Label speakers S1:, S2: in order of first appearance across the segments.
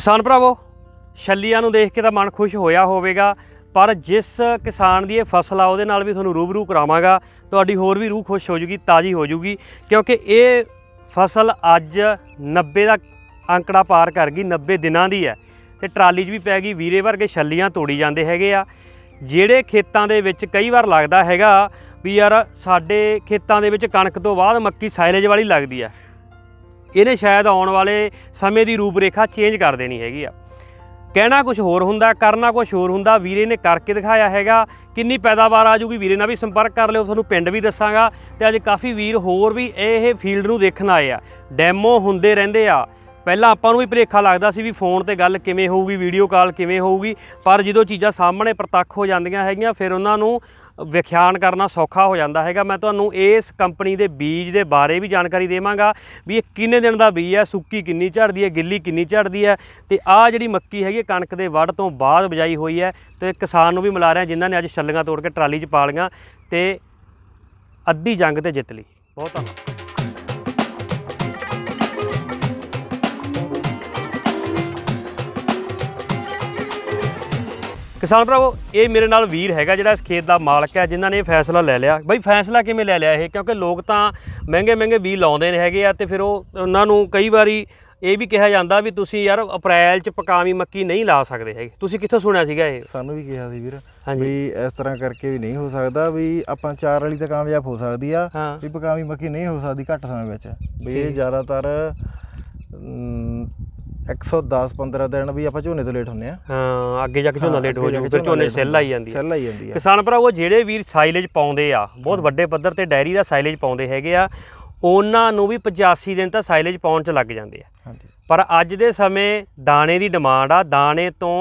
S1: ਕਿਸਾਨ ਭਰਾਵੋ, ਛੱਲੀਆਂ ਨੂੰ ਦੇਖ ਕੇ ਤਾਂ ਮਨ ਖੁਸ਼ ਹੋਇਆ ਹੋਵੇਗਾ, ਪਰ ਜਿਸ ਕਿਸਾਨ ਦੀ ਇਹ ਫਸਲ ਆ, ਉਹਦੇ ਨਾਲ ਵੀ ਤੁਹਾਨੂੰ ਰੂਬਰੂ ਕਰਾਵਾਂਗਾ, ਤੁਹਾਡੀ ਹੋਰ ਵੀ ਰੂਹ ਖੁਸ਼ ਹੋ ਜੂਗੀ, ਤਾਜ਼ੀ ਹੋ ਜੂਗੀ, ਕਿਉਂਕਿ ਇਹ ਫਸਲ ਅੱਜ 90 ਦਾ ਅੰਕੜਾ ਪਾਰ ਕਰ ਗਈ 90 ਦਿਨਾਂ ਦੀ ਹੈ, ਤੇ ਟਰਾਲੀ 'ਚ ਵੀ ਪੈ ਗਈ, ਵੀਰੇ ਵਰਗੇ ਛੱਲੀਆਂ ਤੋੜੀ ਜਾਂਦੇ ਹੈਗੇ ਆ। ਜਿਹੜੇ ਖੇਤਾਂ ਦੇ ਵਿੱਚ ਕਈ ਵਾਰ ਲੱਗਦਾ ਹੈਗਾ ਵੀ ਯਾਰ, ਸਾਡੇ ਖੇਤਾਂ ਦੇ ਵਿੱਚ ਕਣਕ ਤੋਂ ਬਾਅਦ ਮੱਕੀ ਸਾਇਲੇਜ ਵਾਲੀ ਲੱਗਦੀ ਆ ਇਹਨੇ ਸ਼ਾਇਦ ਆਉਣ ਵਾਲੇ ਸਮੇਂ ਦੀ ਰੂਪਰੇਖਾ ਚੇਂਜ ਕਰ ਦੇਣੀ ਹੈਗੀ ਆ। ਕਹਿਣਾ ਕੁਝ ਹੋਰ ਹੁੰਦਾ, ਕਰਨਾ ਕੁਝ ਹੋਰ ਹੁੰਦਾ, ਵੀਰੇ ਨੇ ਕਰਕੇ ਦਿਖਾਇਆ ਹੈਗਾ, ਕਿੰਨੀ ਪੈਦਾਵਾਰ ਆ ਜੂਗੀ ਵੀਰੇ ਨਾਲ ਵੀ ਸੰਪਰਕ ਕਰ ਲਿਓ, ਤੁਹਾਨੂੰ ਪਿੰਡ ਵੀ ਦੱਸਾਂਗਾ, ਤੇ ਅੱਜ ਕਾਫੀ ਵੀਰ ਹੋਰ ਵੀ ਇਹ ਫੀਲਡ ਨੂੰ ਦੇਖਣ ਆਏ ਆ। ਡੈਮੋ ਹੁੰਦੇ ਰਹਿੰਦੇ ਆ। ਪਹਿਲਾਂ ਆਪਾਂ ਨੂੰ ਵੀ ਭੁਲੇਖਾ ਲੱਗਦਾ ਸੀ ਵੀ ਫੋਨ ਤੇ ਗੱਲ ਕਿਵੇਂ ਹੋਊਗੀ ਵੀਡੀਓ ਕਾਲ ਕਿਵੇਂ ਹੋਊਗੀ, ਪਰ ਜਦੋਂ ਚੀਜ਼ਾਂ ਸਾਹਮਣੇ ਪ੍ਰਤੱਖ ਹੋ ਜਾਂਦੀਆਂ ਹੈਗੀਆਂ, ਫਿਰ ਉਹਨਾਂ ਨੂੰ ਵਿਖਿਆਨ ਕਰਨਾ ਸੌਖਾ ਹੋ ਜਾਂਦਾ ਹੈਗਾ। ਮੈਂ ਤੁਹਾਨੂੰ ਇਸ ਕੰਪਨੀ ਦੇ ਬੀਜ ਦੇ ਬਾਰੇ ਵੀ ਜਾਣਕਾਰੀ ਦੇਵਾਂਗਾ ਵੀ ਇਹ ਕਿੰਨੇ ਦਿਨ ਦਾ ਬੀਜ ਹੈ, ਸੁੱਕੀ ਕਿੰਨੀ ਝੜਦੀ ਹੈ, ਗਿੱਲੀ ਕਿੰਨੀ ਝੜਦੀ ਹੈ ਤੇ ਆਹ ਜਿਹੜੀ ਮੱਕੀ ਹੈਗੀ ਕਣਕ ਦੇ ਵੱਢ ਤੋਂ ਬਾਅਦ ਬਜਾਈ ਹੋਈ ਹੈ ਤੇ ਕਿਸਾਨ ਨੂੰ ਵੀ ਮਿਲਾ ਰਿਹਾ, ਜਿਨ੍ਹਾਂ ਨੇ ਅੱਜ ਛੱਲੀਆਂ ਤੋੜ ਕੇ ਟਰਾਲੀ 'ਚ ਪਾ ਲਈਆਂ ਤੇ ਅੱਧੀ ਜੰਗ ਤੇ ਜਿੱਤ ਲਈ। ਬਹੁਤ ਧੰਨਵਾਦ। ਕਿਸਾਨ ਭਰਾਵੋ ਇਹ ਮੇਰੇ ਨਾਲ ਵੀਰ ਹੈਗਾ ਜਿਹੜਾ ਇਸ ਖੇਤ ਦਾ ਮਾਲਕ ਹੈ ਜਿਨ੍ਹਾਂ ਨੇ ਇਹ ਫੈਸਲਾ ਲੈ ਲਿਆ। ਬਈ ਫੈਸਲਾ ਕਿਵੇਂ ਲੈ ਲਿਆ ਇਹ? ਕਿਉਂਕਿ ਲੋਕ ਤਾਂ ਮਹਿੰਗੇ ਮਹਿੰਗੇ ਬੀਜ ਲਾਉਂਦੇ ਨੇ ਹੈਗੇ ਆ ਤੇ ਫਿਰ ਉਹ ਉਹਨਾਂ ਨੂੰ ਕਈ ਵਾਰੀ ਇਹ ਵੀ ਕਿਹਾ ਜਾਂਦਾ ਵੀ ਤੁਸੀਂ ਯਾਰ ਅਪ੍ਰੈਲ ਚ ਪਕਾਵੀ ਮੱਕੀ ਨਹੀਂ ਲਾ ਸਕਦੇ ਹੈਗੇ। ਤੁਸੀਂ ਕਿੱਥੋਂ ਸੁਣਿਆ ਸੀਗਾ ਇਹ?
S2: ਸਾਨੂੰ ਵੀ ਕਿਹਾ ਸੀ ਵੀਰ
S1: ਹਾਂਜੀ।
S2: ਵੀ ਇਸ ਤਰ੍ਹਾਂ ਕਰਕੇ ਵੀ ਨਹੀਂ ਹੋ ਸਕਦਾ ਵੀ ਆਪਾਂ ਚਾਰ ਵਾਲੀ ਤਾਂ ਕਾਮਯਾਬ ਹੋ ਸਕਦੀ ਆ ਵੀ ਪਕਾਵੀ ਮੱਕੀ ਨਹੀਂ ਹੋ ਸਕਦੀ ਘੱਟ ਸਮੇਂ ਵਿੱਚ। ਵੀ ਇਹ। ਜ਼ਿਆਦਾਤਰ 110 15 ਦਿਨ ਵੀ ਆਪਾਂ ਝੋਨੇ ਤੋਂ ਲੇਟ ਹੁੰਨੇ ਆ
S1: ਹਾਂ ਅੱਗੇ ਜਾ ਕੇ ਝੋਨਾ ਲੇਟ ਹੋ ਜਾਊ ਫਿਰ ਝੋਨੇ ਸੈੱਲ ਆਈ ਜਾਂਦੀ ਹੈ
S2: ਸੈੱਲ ਆਈ ਜਾਂਦੀ ਆ।
S1: ਕਿਸਾਨ ਭਰਾਵੋ ਜਿਹੜੇ ਵੀਰ ਸਾਈਲੇਜ ਪਾਉਂਦੇ ਆ ਬਹੁਤ ਵੱਡੇ ਪੱਧਰ ਤੇ ਡੈਰੀ ਦਾ ਸਾਈਲੇਜ ਪਾਉਂਦੇ ਹੈਗੇ ਆ ਉਹਨਾਂ ਨੂੰ ਵੀ 85 ਦਿਨ ਤਾਂ ਸਾਈਲੇਜ ਪਾਉਣ ਚ ਲੱਗ ਜਾਂਦੇ ਆ।
S2: ਹਾਂਜੀ।
S1: ਪਰ ਅੱਜ ਦੇ ਸਮੇਂ ਦਾਣੇ ਦੀ ਡਿਮਾਂਡ ਆ ਦਾਣੇ ਤੋਂ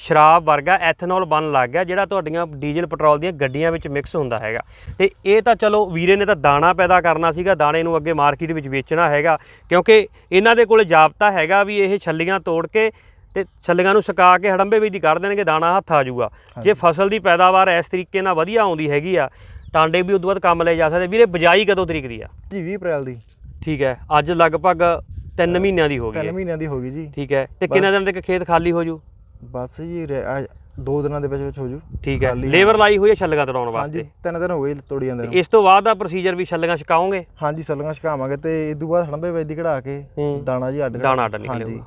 S1: ਸ਼ਰਾਬ ਵਰਗਾ ਐਥਨੋਲ ਬਣਨ ਲੱਗ ਗਿਆ ਜਿਹੜਾ ਤੁਹਾਡੀਆਂ ਡੀਜ਼ਲ ਪੈਟਰੋਲ ਦੀਆਂ ਗੱਡੀਆਂ ਵਿੱਚ ਮਿਕਸ ਹੁੰਦਾ ਹੈਗਾ। ਤੇ ਇਹ ਤਾਂ ਚਲੋ ਵੀਰੇ ਨੇ ਤਾਂ ਦਾਣਾ ਪੈਦਾ ਕਰਨਾ ਸੀਗਾ ਦਾਣੇ ਨੂੰ ਅੱਗੇ ਮਾਰਕੀਟ ਵਿੱਚ ਵੇਚਣਾ ਹੈਗਾ ਕਿਉਂਕਿ ਇਹਨਾਂ ਦੇ ਕੋਲੇ ਜਾਬਤਾ ਹੈਗਾ ਵੀ ਇਹ ਛੱਲੀਆਂ ਤੋੜ ਕੇ ਤੇ ਛੱਲੀਆਂ ਨੂੰ ਸੁਕਾ ਕੇ ਹੜੰਬੇ ਵਿੱਚ ਦੀ ਕੱਢ ਦੇਣਗੇ ਦਾਣਾ ਹੱਥ ਆ ਜਾਊਗਾ। ਜੇ ਫਸਲ ਦੀ ਪੈਦਾਵਾਰ ਇਸ ਤਰੀਕੇ ਨਾਲ ਵਧੀਆ ਆਉਂਦੀ ਹੈਗੀ ਆ ਟਾਂਡੇ ਵੀ ਉਦੋਂ ਬਾਅਦ ਕੰਮ ਲਏ ਜਾ ਸਕਦੇ। ਵੀਰੇ ਬਜਾਈ ਕਦੋਂ ਤਰੀਕ ਦੀ ਆ?
S2: ਜੀ 20 ਅਪ੍ਰੈਲ ਦੀ।
S1: ਠੀਕ ਹੈ ਅੱਜ ਲਗਭਗ 3 ਮਹੀਨਿਆਂ ਦੀ ਹੋ ਗਈ
S2: 3
S1: ਹੈ।
S2: ਮਹੀਨਿਆਂ ਦੀ ਹੋ ਗਈ ਜੀ।
S1: ਠੀਕ ਹੈ ਤੇ ਕਿੰਨੇ ਦਿਨ ਤੱਕ ਖੇਤ ਖਾਲੀ ਹੋ ਜੂ?
S2: ਬਸ ਜੀ ਰਹਿ- ਆ ਦੋ ਦਿਨਾਂ ਦੇ ਵਿੱਚ ਵਿੱਚ ਹੋ ਜੂ।
S1: ਠੀਕ ਹੈ।
S2: ਖਾਲੀ,
S1: ਲੇਬਰ ਲਾਈ ਹੋਈ ਹੈ ਛੱਲੀਆਂ ਤੜਾਉਣ
S2: ਹਾਂਜੀ
S1: ਵਾਸਤੇ?
S2: ਤਿੰਨ ਦਿਨ ਹੋ ਗਏ ਤੋੜੀ ਜਾਂਦੇ ਨੂੰ
S1: ਇਸ ਤੋਂ ਬਾਅਦ ਦਾ ਪ੍ਰੋਸੀਜਰ ਵੀ ਛੱਲੀਆਂ ਛਕਾਓਗੇ?
S2: ਹਾਂਜੀ ਸੱਲੀਆਂ ਛਕਾਵਾਂਗੇ ਤੇ ਇਸ ਤੋਂ ਬਾਅਦ ਹੜੰਬੇ ਵਿੱਚ ਦੀ ਕਢਾ ਕੇ
S1: ਹੂੰ।
S2: ਦਾਣਾ ਜੀ ਅੱਡ
S1: ਦਾਣਾ ਅੱਡ
S2: ਹਾਂਜੀ।
S1: ਨਿਕਲੇਗਾ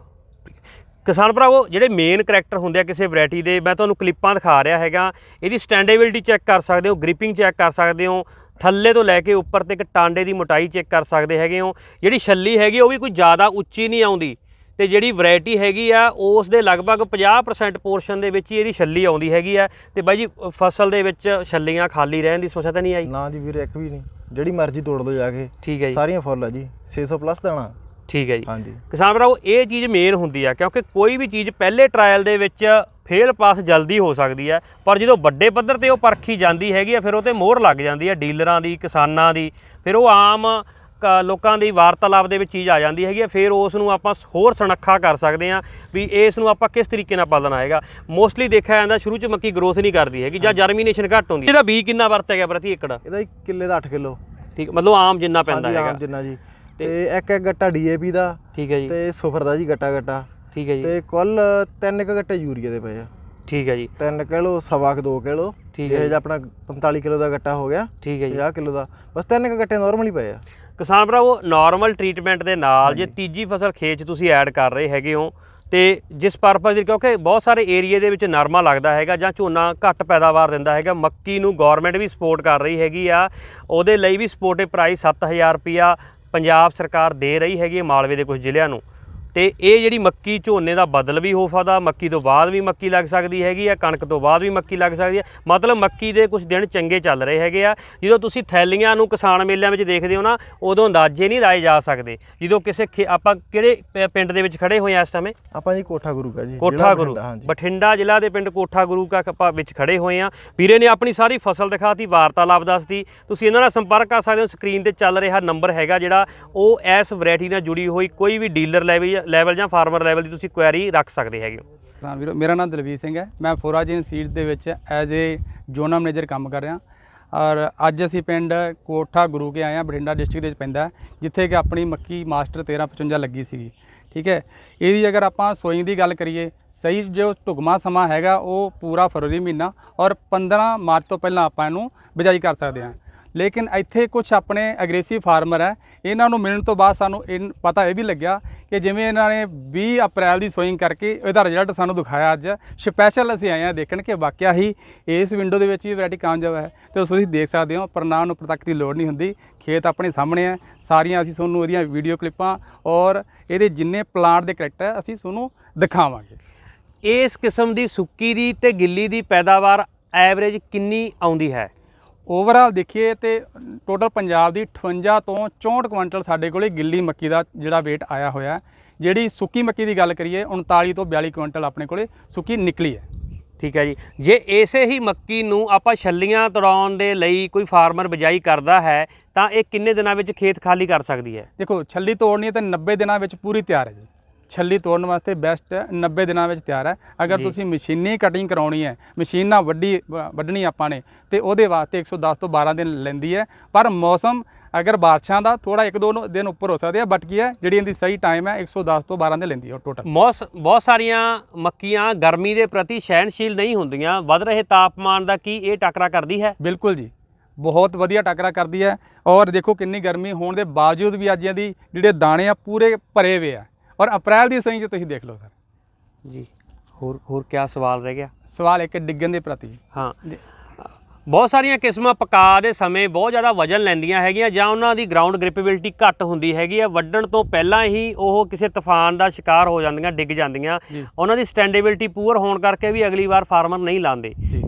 S1: ਕਿਸਾਨ ਭਰਾਵੋ ਜਿਹੜੇ ਮੇਨ ਕਰੈਕਟਰ ਹੁੰਦੇ ਆ ਕਿਸੇ ਵੈਰਾਈਟੀ ਦੇ ਮੈਂ ਤੁਹਾਨੂੰ ਕਲਿੱਪਾਂ ਦਿਖਾ ਰਿਹਾ ਹੈਗਾ। ਇਹਦੀ ਸਟੈਂਡੇਬਿਲਟੀ ਚੈੱਕ ਕਰ ਸਕਦੇ ਹੋ ਗ੍ਰਿਪਿੰਗ ਚੈੱਕ ਕਰ ਸਕਦੇ ਹੋ ਥੱਲੇ ਤੋਂ ਲੈ ਕੇ ਉੱਪਰ ਤੱਕ ਟਾਂਡੇ ਦੀ ਮੋਟਾਈ ਚੈੱਕ ਕਰ ਸਕਦੇ ਹੈਗੇ ਹੋ। ਜਿਹੜੀ ਛੱਲੀ ਹੈਗੀ ਉਹ ਵੀ ਕੋਈ ਜ਼ਿਆਦਾ ਉੱਚੀ ਨਹੀਂ ਆਉਂਦੀ। ਤੇ ਜਿਹੜੀ ਵੈਰਾਈਟੀ ਹੈਗੀ ਆ ਉਸ ਦੇ ਲਗਭਗ 50% ਪੋਰਸ਼ਨ ਦੇ ਵਿੱਚ ਹੀ ਇਹਦੀ ਛੱਲੀ ਆਉਂਦੀ ਹੈਗੀ ਆ। ਤੇ ਬਾਈ ਜੀ ਫਸਲ ਦੇ ਵਿੱਚ ਛੱਲੀਆਂ ਖਾਲੀ ਰਹਿਣ ਦੀ ਸਮੱਸਿਆ ਤਾਂ ਨਹੀਂ ਆਈ?
S2: ਨਾ ਜੀ ਵੀਰ ਇੱਕ ਵੀ ਨਹੀਂ। ਜਿਹੜੀ ਮਰਜ਼ੀ ਤੋੜ ਲਓ ਜਾ ਕੇ।
S1: ਠੀਕ ਹੈ ਜੀ।
S2: ਸਾਰੀਆਂ ਫੁੱਲ ਆ ਜੀ। 600 ਪਲੱਸ ਦਾਣਾ।
S1: ਠੀਕ ਹੈ ਜੀ।
S2: ਹਾਂਜੀ।
S1: ਕਿਸਾਨ ਭਰਾਵੋ ਇਹ ਚੀਜ਼ ਮੇਨ ਹੁੰਦੀ ਆ ਕਿਉਂਕਿ ਕੋਈ ਵੀ ਚੀਜ਼ ਪਹਿਲੇ ਟਰਾਇਲ ਦੇ ਵਿੱਚ ਫੇਲ ਪਾਸ ਜਲਦੀ ਹੋ ਸਕਦੀ ਹੈ ਪਰ ਜਦੋਂ ਵੱਡੇ ਪੱਧਰ ਤੇ ਉਹ ਪਰਖੀ ਜਾਂਦੀ ਹੈਗੀ ਆ ਫਿਰ ਉਹ ਤੇ ਮੋਹਰ ਲੱਗ ਜਾਂਦੀ ਹੈ ਡੀਲਰਾਂ ਦੀ ਕਿਸਾਨਾਂ ਦੀ। ਫਿਰ ਉਹ ਆਮ ਲੋਕਾਂ ਦੀ ਵਾਰਤਾਲਾਪ ਦੇ ਵਿੱਚ ਚੀਜ਼ ਆ ਜਾਂਦੀ ਹੈਗੀ ਫਿਰ ਉਸ ਨੂੰ ਆਪਾਂ ਹੋਰ ਸੁਨੱਖਾ ਕਰ ਸਕਦੇ ਆ ਵੀ ਇਸ ਨੂੰ ਆਪਾਂ ਕਿਸ ਤਰੀਕੇ ਨਾਲ ਪਾਲਣਾ ਹੈਗਾ। ਮੋਸਟਲੀ ਦੇਖਿਆ ਜਾਂਦਾ ਸ਼ੁਰੂ ਚ ਮੱਕੀ ਗਰੋਥ ਨਹੀਂ ਕਰਦੀ ਹੈਗੀ ਜਾਂ ਜਰਮੀਨੇਸ਼ਨ ਘੱਟ ਹੁੰਦੀ ਹੈ। ਇਹਦਾ ਬੀ ਕਿੰਨਾ ਵਰਤਿਆ ਗਿਆ ਪ੍ਰਤੀ ਏਕੜ?
S2: ਇਹਦਾ ਜੀ ਕਿੱਲੇ ਦਾ 8 ਕਿਲੋ।
S1: ਠੀਕ ਮਤਲਬ ਆਮ ਜਿੰਨਾ ਪੈਂਦਾ ਹੈਗਾ।
S2: ਆਮ ਜਿੰਨਾ ਜੀ। ਤੇ ਇੱਕ ਇੱਕ ਗੱਟਾ ਡੀਏਪੀ ਦਾ
S1: ਠੀਕ ਹੈ ਜੀ।
S2: ਤੇ ਸੁਫਰ ਦਾ ਜੀ ਗੱਟਾ ਗੱਟਾ।
S1: ਠੀਕ ਹੈ ਜੀ।
S2: ਤੇ ਕੁੱਲ ਤਿੰਨ ਕੁ ਗੱਟੇ ਯੂਰੀਆ ਦੇ ਪਏ ਆ।
S1: ਠੀਕ ਹੈ ਜੀ।
S2: 3 ਕਿਲੋ ਸਵਾ ਕੁ 2 ਕਿਲੋ।
S1: ਠੀਕ ਹੈ
S2: ਇਹ ਜਿਹਾ ਆਪਣਾ 45 ਕਿਲੋ ਦਾ ਗੱਟਾ ਹੋ ਗਿਆ
S1: ਠੀਕ ਹੈ ਜੀ।
S2: 50 ਕਿਲੋ ਦਾ। ਬਸ ਤਿੰਨ ਕੁ ਗੱਟੇ ਨਾਰਮਲ ਪਏ ਆ।
S1: ਕਿਸਾਨ ਭਰਾਵੋ ਨਾਰਮਲ ਟ੍ਰੀਟਮੈਂਟ ਦੇ ਨਾਲ ਜੇ ਤੀਜੀ ਫਸਲ ਖੇਤ 'ਚ ਤੁਸੀਂ ਐਡ ਕਰ ਰਹੇ ਹੈਗੇ ਹੋ ਤੇ ਜਿਸ ਪਰਪਸ ਲਈ ਕਿਉਂਕਿ ਬਹੁਤ ਸਾਰੇ ਏਰੀਏ ਦੇ ਵਿੱਚ ਨਰਮਾ ਲੱਗਦਾ ਹੈਗਾ ਜਾਂ ਝੋਨਾ ਘੱਟ ਪੈਦਾਵਾਰ ਦਿੰਦਾ ਹੈਗਾ ਮੱਕੀ ਨੂੰ ਗਵਰਨਮੈਂਟ ਵੀ ਸਪੋਰਟ ਕਰ ਰਹੀ ਹੈਗੀ ਆ। ਉਹਦੇ ਲਈ ਵੀ ਸਪੋਰਟਿਵ ਪ੍ਰਾਈਸ 7000 ਰੁਪਿਆ ਪੰਜਾਬ ਸਰਕਾਰ ਦੇ ਰਹੀ ਹੈਗੀ ਮਾਲਵੇ ਦੇ ਕੁਝ ਜ਼ਿਲ੍ਹਿਆਂ ਨੂੰ। ਤੇ ਇਹ ਜਿਹੜੀ ਮੱਕੀ ਝੋਨੇ ਦਾ ਬਦਲ ਵੀ ਹੋ ਸਕਦਾ ਮੱਕੀ ਤੋਂ ਬਾਅਦ ਵੀ ਮੱਕੀ ਲੱਗ ਸਕਦੀ ਹੈਗੀ ਆ ਕਣਕ ਤੋਂ ਬਾਅਦ ਵੀ ਮੱਕੀ ਲੱਗ ਸਕਦੀ ਹੈ ਮਤਲਬ ਮੱਕੀ ਦੇ ਕੁਝ ਦਿਨ ਚੰਗੇ ਚੱਲ ਰਹੇ ਹੈਗੇ ਆ। ਜਦੋਂ ਤੁਸੀਂ ਥੈਲੀਆਂ ਨੂੰ ਕਿਸਾਨ ਮੇਲਿਆਂ ਵਿੱਚ ਦੇਖਦੇ ਹੋ ਨਾ ਉਦੋਂ ਅੰਦਾਜ਼ੇ ਨਹੀਂ ਲਾਏ ਜਾ ਸਕਦੇ। ਜਦੋਂ ਕਿਸੇ ਆਪਾਂ ਕਿਹੜੇ ਪਿੰਡ ਦੇ ਵਿੱਚ ਖੜੇ ਹੋਏ ਆ ਇਸ ਸਮੇਂ?
S2: ਆਪਾਂ ਜੀ ਕੋਠਾ ਗੁਰੂ ਕਾ ਜੀ
S1: ਕੋਠਾ ਗੁਰੂ
S2: ਬਠਿੰਡਾ,
S1: ਜ਼ਿਲ੍ਹਾ ਦੇ ਪਿੰਡ ਕੋਠਾ ਗੁਰੂ ਕਾ ਆਪਾਂ ਵਿੱਚ ਖੜੇ ਹੋਏ ਆ। ਵੀਰੇ ਨੇ ਆਪਣੀ ਸਾਰੀ ਫਸਲ ਦਿਖਾਤੀ ਵਾਰਤਾਲਾਪ ਦੱਸਤੀ। ਤੁਸੀਂ ਇਹਨਾਂ ਨਾਲ ਸੰਪਰਕ ਕਰ ਸਕਦੇ ਹੋ ਸਕਰੀਨ ਤੇ ਚੱਲ ਰਿਹਾ ਨੰਬਰ ਹੈਗਾ ਜਿਹੜਾ। ਉਹ ਇਸ ਵੈਰਾਈਟੀ ਨਾਲ ਜੁੜੀ ਹੋਈ ਕੋਈ ਵੀ ਡੀਲਰ ਲੈਵਲ ਲੈਵਲ ਜਾਂ ਫਾਰਮਰ ਲੈਵਲ ਦੀ ਤੁਸੀਂ ਕੁਐਰੀ ਰੱਖ ਸਕਦੇ ਹੈਗੇ ਹੋ।
S3: ਹਾਂ ਵੀਰੋ, ਮੇਰਾ ਨਾਮ ਦਲਵੀਰ ਸਿੰਘ ਹੈ। ਮੈਂ ਫੋਰਾਜੀਨ ਸੀਡ ਦੇ ਵਿੱਚ ਐਜ਼ ਏ ਜ਼ੋਨਲ ਮੈਨੇਜਰ ਕੰਮ ਕਰ ਰਿਹਾ। ਔਰ ਅੱਜ ਅਸੀਂ ਪਿੰਡ ਕੋਠਾ ਗੁਰੂ ਕੇ ਆਏ ਹਾਂ, ਬਠਿੰਡਾ ਡਿਸਟ੍ਰਿਕਟ ਦੇ ਵਿੱਚ ਪੈਂਦਾ ਜਿੱਥੇ ਕਿ ਆਪਣੀ ਮੱਕੀ ਮਾਸਟਰ 1355 ਲੱਗੀ ਸੀਗੀ। ਠੀਕ ਹੈ? ਇਹਦੀ ਅਗਰ ਆਪਾਂ ਸੋਇੰਗ ਦੀ ਗੱਲ ਕਰੀਏ, ਸਹੀ ਜੋ ਢੁਕਮਾ ਸਮਾਂ ਹੈਗਾ, ਉਹ ਪੂਰਾ ਫਰਵਰੀ ਮਹੀਨਾ ਔਰ 15 ਮਾਰਚ ਤੋਂ ਪਹਿਲਾਂ ਆਪਾਂ ਇਹਨੂੰ ਬਿਜਾਈ ਕਰ ਸਕਦੇ ਹਾਂ। ਲੇਕਿਨ ਇੱਥੇ ਕੁਝ ਆਪਣੇ ਐਗਰੈਸਿਵ ਫਾਰਮਰ ਹੈ। ਇਹਨਾਂ ਨੂੰ ਮਿਲਣ ਤੋਂ ਬਾਅਦ ਸਾਨੂੰ ਇਹ ਪਤਾ ਇਹ ਵੀ ਲੱਗਿਆ ਕਿ ਜਿਵੇਂ ਇਹਨਾਂ ਨੇ 20 ਅਪ੍ਰੈਲ ਦੀ ਸੋਇੰਗ ਕਰਕੇ ਇਹਦਾ ਰਿਜ਼ਲਟ ਸਾਨੂੰ ਦਿਖਾਇਆ ਅੱਜ। ਸਪੈਸ਼ਲ ਅਸੀਂ ਆਏ ਹਾਂ ਦੇਖਣ ਕਿ ਵਾਕਿਆ ਹੀ ਇਸ ਵਿੰਡੋ ਦੇ ਵਿੱਚ ਵੀ ਵੈਰਾਈਟੀ ਕਾਮਯਾਬ ਹੈ ਤੇ ਤੁਸੀਂ ਦੇਖ ਸਕਦੇ ਹੋ, ਪਰ ਨਾ ਨੂੰ ਪ੍ਰਤੱਖ ਦੀ ਲੋੜ ਨਹੀਂ ਹੁੰਦੀ। ਖੇਤ ਆਪਣੇ ਸਾਹਮਣੇ ਹੈ। ਸਾਰੀਆਂ ਅਸੀਂ ਤੁਹਾਨੂੰ ਇਹਦੀਆਂ ਵੀਡੀਓ ਕਲਿੱਪਾਂ ਔਰ ਇਹਦੇ ਜਿੰਨੇ ਪਲਾਂਟ ਦੇ ਕਰੈਕਟਰ ਅਸੀਂ ਤੁਹਾਨੂੰ ਦਿਖਾਵਾਂਗੇ।
S1: ਇਸ ਕਿਸਮ ਦੀ ਸੁੱਕੀ ਦੀ ਤੇ ਗਿੱਲੀ ਦੀ ਪੈਦਾਵਾਰ ਐਵਰੇਜ ਕਿੰਨੀ ਆਉਂਦੀ ਹੈ?
S3: ਓਵਰਆਲ ਦੇਖੀਏ ਤੇ ਟੋਟਲ ਪੰਜਾਬ ਦੀ 58 ਤੋਂ 64 ਕੁਇੰਟਲ ਸਾਡੇ ਕੋਲੇ ਗਿੱਲੀ ਮੱਕੀ ਦਾ ਜਿਹੜਾ weight ਆਇਆ ਹੋਇਆ। ਜਿਹੜੀ ਸੁੱਕੀ ਮੱਕੀ ਦੀ ਗੱਲ ਕਰੀਏ 39 ਤੋਂ 42 ਕੁਇੰਟਲ ਆਪਣੇ ਕੋਲੇ ਸੁੱਕੀ ਨਿਕਲੀ ਹੈ।
S1: ਠੀਕ ਹੈ ਜੀ। ਜੇ ਇਸੇ ਹੀ ਮੱਕੀ ਨੂੰ ਆਪਾਂ ਛੱਲੀਆਂ ਤੜਾਉਣ ਦੇ ਲਈ ਕੋਈ ਫਾਰਮਰ ਬਿਜਾਈ ਕਰਦਾ ਹੈ ਤਾਂ ਇਹ ਕਿੰਨੇ ਦਿਨਾਂ ਵਿੱਚ ਖੇਤ ਖਾਲੀ ਕਰ ਸਕਦੀ ਹੈ?
S3: ਦੇਖੋ ਛੱਲੀ ਤੋੜਨੀ ਹੈ ਤਾਂ 90 ਦਿਨਾਂ ਵਿੱਚ ਪੂਰੀ ਤਿਆਰ ਹੈ ਜੀ। ਛੱਲੀ ਤੋੜਨ ਵਾਸਤੇ ਬੈਸਟ 90 ਦਿਨਾਂ ਵਿੱਚ ਤਿਆਰ ਹੈ। ਅਗਰ। ਤੁਸੀਂ ਮਸ਼ੀਨੀ ਕਟਿੰਗ ਕਰਾਉਣੀ ਹੈ ਮਸ਼ੀਨ ਨਾਲ ਵੱਡੀ ਵੱਢਣੀ ਆਪਾਂ ਨੇ ਤੇ ਉਹਦੇ ਵਾਸਤੇ 110 ਤੋਂ 12 ਦਿਨ ਲੈਂਦੀ ਹੈ। ਪਰ ਮੌਸਮ ਅਗਰ ਬਾਰਿਸ਼ਾਂ ਦਾ ਥੋੜਾ ਇੱਕ ਦੋ ਦਿਨ ਉੱਪਰ ਹੋ ਸਕਦੇ ਆ ਬਟ ਕੀ ਹੈ ਜਿਹੜੀ ਇਹਦੀ ਸਹੀ ਟਾਈਮ ਹੈ 110 ਤੋਂ 12 ਦਿਨ ਲੈਂਦੀ ਹੈ ਟੋਟਲ
S1: ਮੌਸ ਬਹੁਤ ਸਾਰੀਆਂ ਮੱਕੀਆਂ ਗਰਮੀ ਦੇ ਪ੍ਰਤੀ ਸਹਿਣਸ਼ੀਲ ਨਹੀਂ ਹੁੰਦੀਆਂ। ਵੱਧ ਰਹੇ ਤਾਪਮਾਨ ਦਾ ਕੀ ਇਹ ਟੱਕਰਾ ਕਰਦੀ ਹੈ?
S3: ਬਿਲਕੁਲ ਜੀ। ਬਹੁਤ ਵਧੀਆ ਟੱਕਰਾ ਕਰਦੀ ਹੈ। ਔਰ ਦੇਖੋ ਕਿੰਨੀ ਗਰਮੀ ਹੋਣ ਦੇ ਬਾਵਜੂਦ ਵੀ ਅੱਜ ਇਹਦੀ ਜਿਹੜੇ ਦਾਣੇ ਆ ਪੂਰੇ ਭਰੇ ਹੋਏ ਆ। ਔਰ ਅਪ੍ਰੈਲ ਦੀ ਸਹੀ 'ਚ ਤੁਸੀਂ ਦੇਖ ਲਓ ਸਰ।
S1: ਜੀ ਹੋਰ ਹੋਰ ਕੀ ਸਵਾਲ ਰਹਿ ਗਿਆ?
S3: ਸਵਾਲ ਇੱਕ ਡਿੱਗਣ ਦੇ ਪ੍ਰਤੀ।
S1: ਹਾਂ। ਬਹੁਤ ਸਾਰੀਆਂ ਕਿਸਮਾਂ ਪਕਾ ਦੇ ਸਮੇਂ ਬਹੁਤ ਜ਼ਿਆਦਾ ਵਜਨ ਲੈਂਦੀਆਂ ਹੈਗੀਆਂ ਜਾਂ ਉਹਨਾਂ ਦੀ ਗਰਾਊਂਡ ਗ੍ਰਿਪੇਬਿਲਿਟੀ ਘੱਟ ਹੁੰਦੀ ਹੈਗੀ ਆ ਵੱਢਣ ਤੋਂ ਪਹਿਲਾਂ ਹੀ ਉਹ ਕਿਸੇ ਤੂਫਾਨ ਦਾ ਸ਼ਿਕਾਰ ਹੋ ਜਾਂਦੀਆਂ ਡਿੱਗ ਜਾਂਦੀਆਂ। ਉਹਨਾਂ ਦੀ ਸਟੈਂਡੇਬਿਲਿਟੀ ਪੂਰ ਹੋਣ ਕਰਕੇ ਵੀ ਅਗਲੀ ਵਾਰ ਫਾਰਮਰ ਨਹੀਂ ਲਾਉਂਦੇ।
S3: ਜੀ।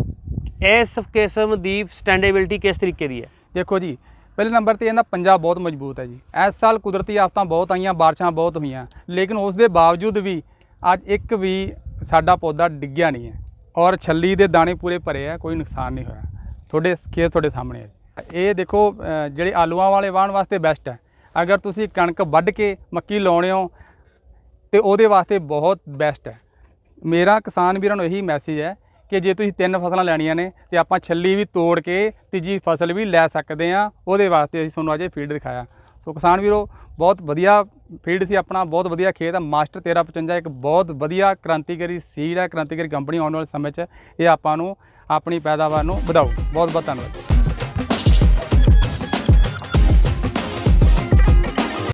S1: ਇਸ ਕਿਸਮ ਦੀ ਸਟੈਂਡੇਬਿਲਿਟੀ ਕਿਸ ਤਰੀਕੇ ਦੀ ਹੈ?
S3: ਦੇਖੋ ਜੀ ਪਹਿਲੇ ਨੰਬਰ ਤੇ ਇਹਦਾ ਪੰਜਾਬ ਬਹੁਤ ਮਜ਼ਬੂਤ ਹੈ ਜੀ। ਇਸ ਸਾਲ ਕੁਦਰਤੀ ਆਫਤਾਂ ਬਹੁਤ ਆਈਆਂ, ਬਾਰਿਸ਼ਾਂ ਬਹੁਤ ਹੋਈਆਂ। ਲੇਕਿਨ ਉਸ ਦੇ ਬਾਵਜੂਦ ਵੀ ਅੱਜ ਇੱਕ ਵੀ ਸਾਡਾ ਪੌਦਾ ਡਿੱਗਿਆ ਨਹੀਂ ਹੈ ਔਰ ਛੱਲੀ ਦੇ ਦਾਣੇ ਪੂਰੇ ਭਰੇ ਆ ਕੋਈ ਨੁਕਸਾਨ ਨਹੀਂ ਹੋਇਆ। ਤੁਹਾਡੇ ਖੇਤ ਤੁਹਾਡੇ ਸਾਹਮਣੇ ਹੈ ਇਹ ਦੇਖੋ ਜਿਹੜੇ ਆਲੂਆਂ ਵਾਲੇ ਵਾਹਣ ਵਾਸਤੇ ਬੈਸਟ ਹੈ। ਅਗਰ ਤੁਸੀਂ ਕਣਕ ਵੱਢ ਕੇ ਮੱਕੀ ਲਾਉਣੇ ਹੋ, ਤੇ ਉਹਦੇ ਵਾਸਤੇ ਬਹੁਤ ਬੈਸਟ ਹੈ। ਮੇਰਾ ਕਿਸਾਨ ਵੀਰਾਂ ਨੂੰ ਇਹੀ ਮੈਸੇਜ ਹੈ ਕਿ ਜੇ ਤੁਸੀਂ ਤਿੰਨ ਫਸਲਾਂ ਲੈਣੀਆਂ ਨੇ ਤੇ ਆਪਾਂ ਛੱਲੀ ਵੀ ਤੋੜ ਕੇ ਤੀਜੀ ਫਸਲ ਵੀ ਲੈ ਸਕਦੇ ਆ ਉਹਦੇ ਵਾਸਤੇ ਅਸੀਂ ਤੁਹਾਨੂੰ ਅੱਜ ਇਹ ਫੀਡ ਦਿਖਾਇਆ। ਸੋ ਕਿਸਾਨ ਵੀਰੋ, ਬਹੁਤ ਵਧੀਆ ਫੀਡ ਸੀ ਆਪਣਾ, ਬਹੁਤ ਵਧੀਆ ਖੇਤ ਹੈ ਮਾਸਟਰ 1355 ਇੱਕ ਬਹੁਤ ਵਧੀਆ ਕ੍ਰਾਂਤੀਕਾਰੀ ਸੀਡ ਹੈ ਕ੍ਰਾਂਤੀਕਾਰੀ ਕੰਪਨੀ ਆਉਣ ਵਾਲੇ ਸਮੇਂ 'ਚ ਇਹ ਆਪਾਂ ਨੂੰ ਆਪਣੀ ਪੈਦਾਵਾਰ ਨੂੰ ਵਧਾਓ ਬਹੁਤ ਬਹੁਤ ਧੰਨਵਾਦ।